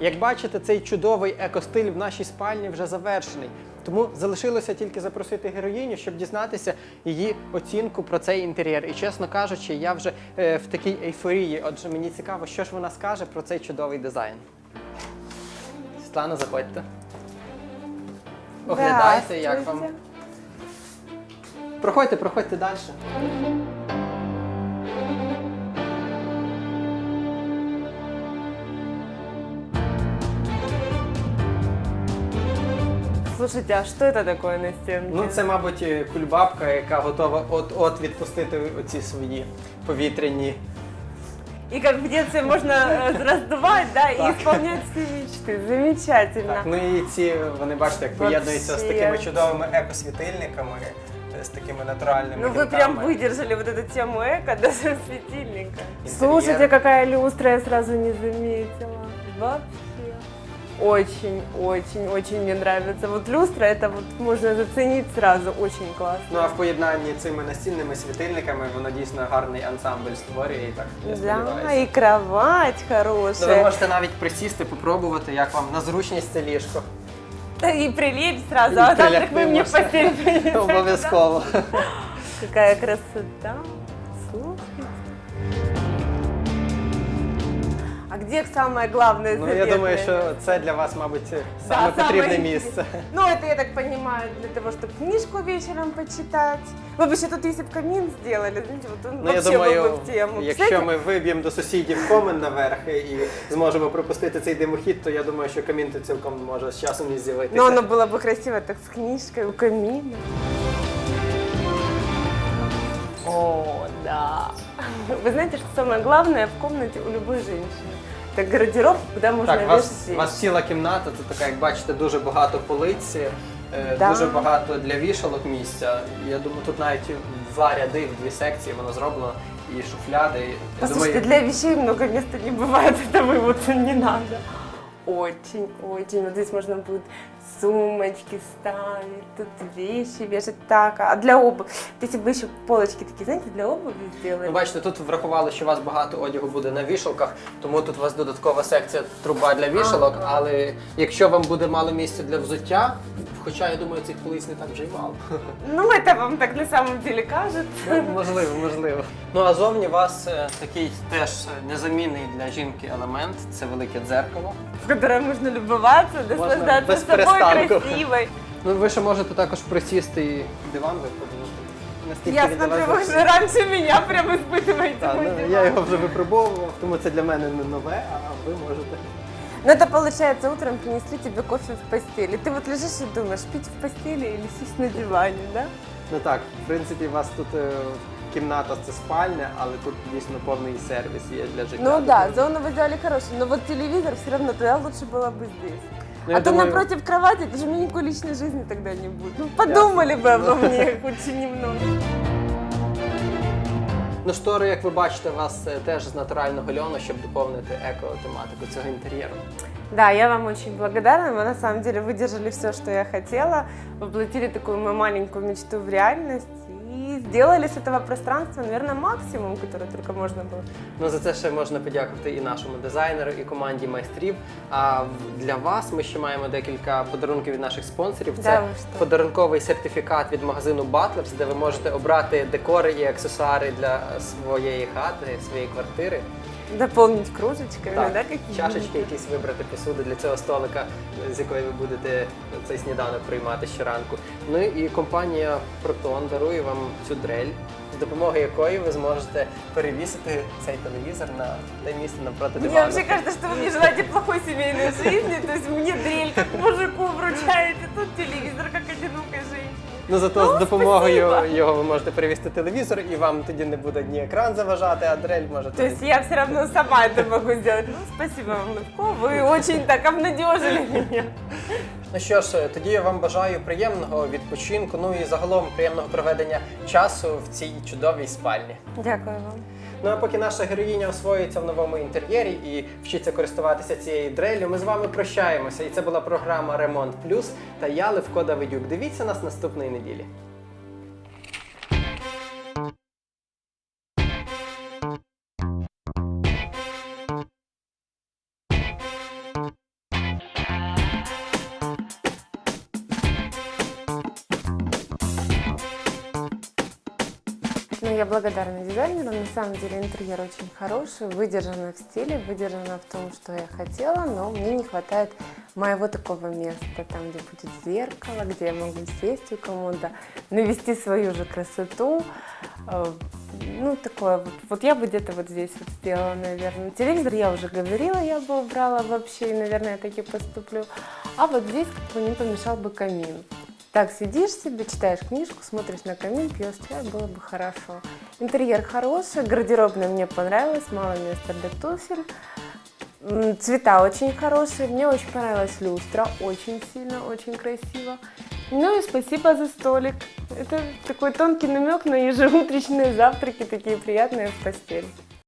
Як бачите, цей чудовий екостиль в нашій спальні вже завершений. Тому залишилося тільки запросити героїню, щоб дізнатися її оцінку про цей інтер'єр. І чесно кажучи, я вже е, в такій ейфорії. Отже, мені цікаво, що ж вона скаже про цей чудовий дизайн. Світлана, заходьте. Оглядайте, як вам. Проходьте, проходьте далі. Слушайте, а что это такое на стенке? Ну, це, мабуть, е, кульбабка, яка готова от-от відпустити оці свої повітряні. И как в детстве можно э, раздувать, да, и Так. исполнять все мечты. Замечательно. Так, ну і ці вони бачите, як поєднуються з Вообще. такими чудовими екосвітильниками, е, з такими натуральними. Ну вы прям гілками. выдержали вот эту тему эко, даже светильника. Интерьер. Слушайте, какая люстра, я сразу не заметила. Вообще. Очень, очень, очень мне нравится. Вот люстра, это вот можно заценить сразу, очень классно. Ну а в поєднанні цими настільними світильниками воно дійсно гарний ансамбль створює і так я Да, сподіваюся. и кровать Ну, ви хорошая. можете навіть присісти, попробувати, як вам на зручність це ліжко. И прилечь сразу, а завтра вы мне можете. постель. Обов'язково. Какая красота. где самое главное Ну я думаю, що це для вас, мабуть, саме самое потрібне интересное. місце. Ну, это, я так понимаю, для того, чтобы книжку вечером почитать. Вы бы еще тут, если бы камин сделали, знаете, вот он Ну, я вообще думаю, был бы в тему. якщо Представляете? ми виб'ємо до сусідів комен наверх і зможемо пропустити цей димохід, то я думаю, що камін тут цілком може з часом і з'явитися. Но оно было бы красиво так с книжкой у камина. О, да. Вы знаете, что самое главное в комнате у любой женщины? Это гардероб, куда можно Так, у вас, вешать у вещи. вас ціла кімната, це така, як бачите, дуже багато полиці, е, Да. дуже багато для вішалок місця. Я думаю, тут навіть два ряди в дві секції воно зроблено, і шуфляди. Я Послушайте, думаю, для вещей много места не бывает, это выводиться не надо. Очень, очень. Вот здесь можно будет сумочки ставить, тут вещи вешать. Так, а для обуви? Если ви еще полочки такие, знаете, для обуви сделали. Ну, бачите, тут врахували, що у вас багато одягу буде на вішалках, тому тут у вас додаткова секція труба для вішалок. Але якщо вам буде мало місця для взуття, хоча я думаю, цих полиць не так вже й мало. Ну, это вам так на самом деле кажется. Ну, можливо, можливо. Ну а зовні у вас е, такий теж е, незамінний для жінки елемент це велике дзеркало. в которой можно любоваться, наслаждаться без собой перестанку. красивой. Ну ви ще можете також присісти і диван виходити. Наскільки Я він для смотрю, вас вы зручний. уже раньше меня прям испытываете Та, мой ну, диван. я його вже випробовував, тому це для мене не нове, а ви можете. Ну это получается, утром принесли тебе кофе в постели. Ты вот лежишь и думаешь, пить в постели или сесть на диване, да? Ну так, в принципі, у вас тут е, кімната це спальня, але тут дійсно повний сервіс є для життя. Ну Тут да, можна- зону вы сделали хорошую, но вот телевизор все равно тогда лучше было бы здесь. Ну, я а то думаю- напротив кровати, это же у меня никакой личной жизни тогда не будет. Ну подумали бы обо мне хоть немного. Ну, штори, як ви бачите, у вас е, теж з натурального льону, щоб доповнити еко-тематику цього інтер'єру. Да, я вам очень благодарна. Вы на самом деле выдержали все, что я хотела, воплотили такую мою маленькую мечту в реальность сделали с этого пространства, наверное, максимум, который только можно было. Ну за це ще можна подякувати і нашому дизайнеру, і команді майстрів. А в- для вас ми ще маємо декілька подарунків від наших спонсорів. Це Да ви що? подарунковий сертифікат від магазину Butlers, де ви можете обрати декори і аксесуари для своєї хати, своєї квартири. Дополнить кружечками, Так, да, какие чашечки, якісь вибрати посуду для цього столика, з якої ви будете цей сніданок приймати щоранку. Ну і компанія Proton дарує вам цю дрель, з допомогою якої ви зможете перевісити цей телевізор на те місце напроти Мне дивану. вообще кажется, что вы мне желаете плохой семейной жизни, то есть мне дрель как мужику вручаете, тут телевизор как. Ну зато з допомогою його ви можете привезти телевізор, і вам тоді не буде ні екран заважати, а дрель може То есть я все равно сама это могу сделать. Ну, спасибо вам, Левко, вы очень так обнадежили меня. Ну що ж, тоді я вам бажаю приємного відпочинку, ну і загалом приємного проведення часу в цій чудовій спальні. Дякую вам. Ну а поки наша героїня освоюється в новому інтер'єрі і вчиться користуватися цією дрелью, ми з вами прощаємося. І це була програма Ремонт Плюс та я Левко Давидюк. Дивіться нас наступної неділі. Я благодарна дизайнеру. На самом деле интерьер очень хороший, выдержано в стиле, выдержано в том, что я хотела, но мне не хватает моего такого места, там, где будет зеркало, где я могу сесть у кому-то, навести свою же красоту. Э, Ну, такое вот. Вот я бы где-то вот здесь вот сделала, наверное. Телевизор я уже говорила, я бы убрала вообще, и, наверное, я так и поступлю. А вот здесь как бы не помешал бы камин. Так сидишь себе, читаешь книжку, смотришь на камин, пьешь чай, было бы хорошо. Интерьер хороший, гардеробная мне понравилась, мало места для туфель. Цвета очень хорошие, мне очень понравилась люстра, очень сильно, очень красиво. Ну и спасибо за столик. Это такой тонкий намек на ежеутренние завтраки, такие приятные в постель.